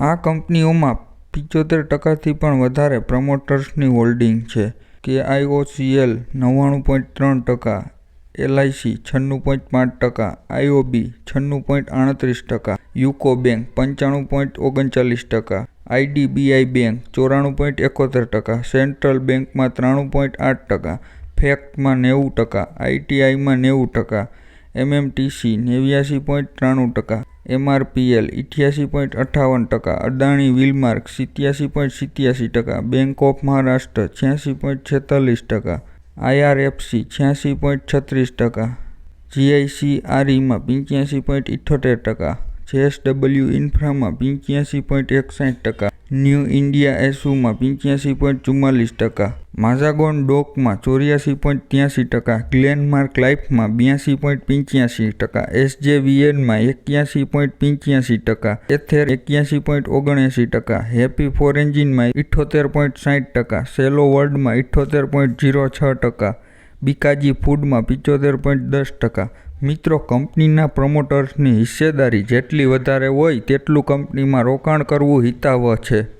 આ કંપનીઓમાં પિચોતેર ટકાથી પણ વધારે પ્રમોટર્સની હોલ્ડિંગ છે. કેઆઈઓસીએલ નવ્વાણું પોઈન્ટ ત્રણ ટકા એલઆઈસી છન્નું પોઈન્ટ પાંચ ટકા આઈઓબી છન્નું પોઈન્ટ આડત્રીસ ટકા, યુકો બેંક પંચાણું પોઈન્ટ ઓગણચાલીસ ટકા આઈડીબીઆઈ બેંક ચોરાણું પોઈન્ટ એકોતેર ટકા, સેન્ટ્રલ બેંકમાં ત્રાણું પોઈન્ટ આઠ ટકા, ફેક્ટમાં નેવું ટકા આઈટીઆઈમાં નેવું ટકા, એમએમટીસી નેવ્યાસી પોઈન્ટ ત્રાણું ટકા એમઆરપીએલ ઇઠ્યાસી પોઈન્ટ અઠ્ઠાવન ટકા, અદાણી વિલમાર્ક સિત્યાસી પોઈન્ટ સિત્યાસી ટકા, બેંક ઓફ મહારાષ્ટ્ર છ્યાસી પોઈન્ટ છેતાલીસ ટકા, આઈઆરએફસી છ્યાસી પોઈન્ટ છત્રીસ ટકા જીઆઈસીઆરઈમાં પંચ્યાસી પોઈન્ટ ઇઠ્ઠોતેર ટકા જેએસડબલ્યુ ઇન્ફ્રામાં પંચ્યાસી પોઈન્ટ એકસાઠ ટકા ન્યૂ ઇન્ડિયા એસુમાં પંચ્યાસી પોઈન્ટ ચુમ્માલીસ ટકા માઝાગોન ડોકમાં ચોર્યાસી પોઈન્ટ ત્યાસી ટકા ગ્લેનમાર્ક લાઈફમાં બ્યાસી પોઈન્ટ પંચ્યાસી ટકા એસજેવીએનમાં એક્યાસી પોઈન્ટ પંચ્યાસી ટકા એથેર એક્યાસી પોઈન્ટ ઓગણએંસી ટકા હેપી ફોરેન્જિનમાં ઇઠ્ઠોતેર પોઈન્ટ સાઠ ટકા સેલો વર્લ્ડમાં ઇઠ્ઠોતેર પોઈન્ટ ઝીરો છ ટકા બીકાજી ફૂડમાં પિચોતેર પોઈન્ટ દસ ટકા મિત્રો કંપનીના પ્રમોટર્સની હિસ્સેદારી જેટલી વધારે હોય તેટલું કંપનીમાં રોકાણ કરવું હિતાવહ છે.